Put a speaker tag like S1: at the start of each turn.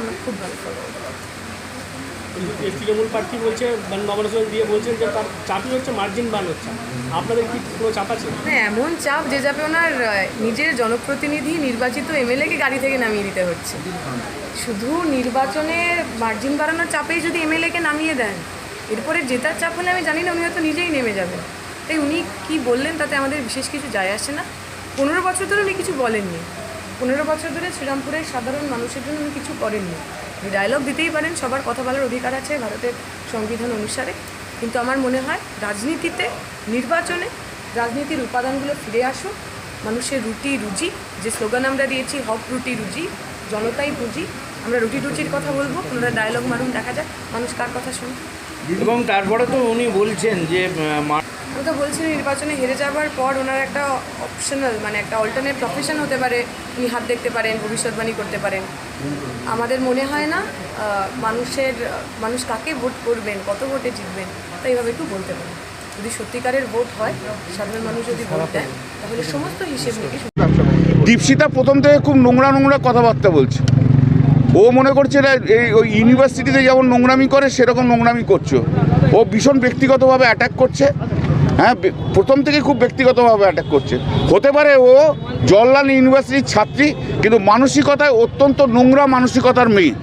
S1: আমরা খুব ভালো ফলো
S2: তৃণমূল প্রার্থী বলছে মানে নবরসন দিয়ে বলছেন যে তার চাপই হচ্ছে মার্জিন বান হচ্ছে। আপনাদের কি কোনো চাপ আছে?
S1: না এমন চাপ যে যাবে ওনার নিজের জনপ্রতিনিধি নির্বাচিত এমএলএকে গাড়ি থেকে নামিয়ে দিতে হচ্ছে। শুধু নির্বাচনে মার্জিন বাড়ানোর চাপেই যদি এমএলএকে নামিয়ে দেন এরপরে জেতার চাপ হলে আমি জানি না উনি হয়তো নিজেই নেমে যাবেন। তাই উনি কি বললেন তাতে আমাদের বিশেষ কিছু যায় আসে না। পনেরো বছর ধরে উনি কিছু বলেননি। পনেরো বছর ধরে শ্রীরামপুরের সাধারণ মানুষের জন্য উনি কিছু করেননি। উনি ডায়লগ দিতেই পারেন, সবার কথা বলার অধিকার আছে ভারতের সংবিধান অনুসারে। কিন্তু আমার মনে হয় রাজনীতিতে, নির্বাচনে রাজনীতির উপাদানগুলো ফিরে আসুক, মানুষের রুটি রুজি, যে স্লোগান আমরা দিয়েছি, হক রুটি রুজি, জনতাই পুঁজি আমরা রুটি রুচির কথা বলব ওনারা ডায়লগ মারুন, দেখা যাক মানুষ কার কথা শুনবে।
S3: এবং তারপরে তো উনি বলছেন যে
S1: আমি তো বলছি নির্বাচনে হেরে যাওয়ার পর ওনার একটা অপশনাল মানে একটা অল্টারনেট প্রফেশন হতে পারে। উনি হাত দেখতে পারেন, ভবিষ্যৎবাণী করতে পারেন। আমাদের মনে হয় না মানুষের, মানুষ কাকে ভোট করবেন, কত ভোটে জিতবেন তাই এইভাবে একটু বলতে পারেন। যদি সত্যিকারের ভোট হয়, সাধারণ মানুষ যদি ভোট দেয়, তাহলে সমস্ত হিসেব নিকেশ
S4: দীপশিতা প্রথম থেকে খুব নোংরা নোংরা কথাবার্তা বলছে। ও মনে করছে না এই ওই ইউনিভার্সিটিতে যেমন নোংরামি করে, সেরকম নোংরামি করছ। ও ভীষণ ব্যক্তিগতভাবে অ্যাটাক করছে। হ্যাঁ প্রথম থেকে খুব ব্যক্তিগতভাবে অ্যাটাক করছে। হতে পারে ও জওয়াহরলাল ইউনিভার্সিটির ছাত্রী, কিন্তু মানসিকতায় অত্যন্ত নোংরা মানসিকতার মেয়ে।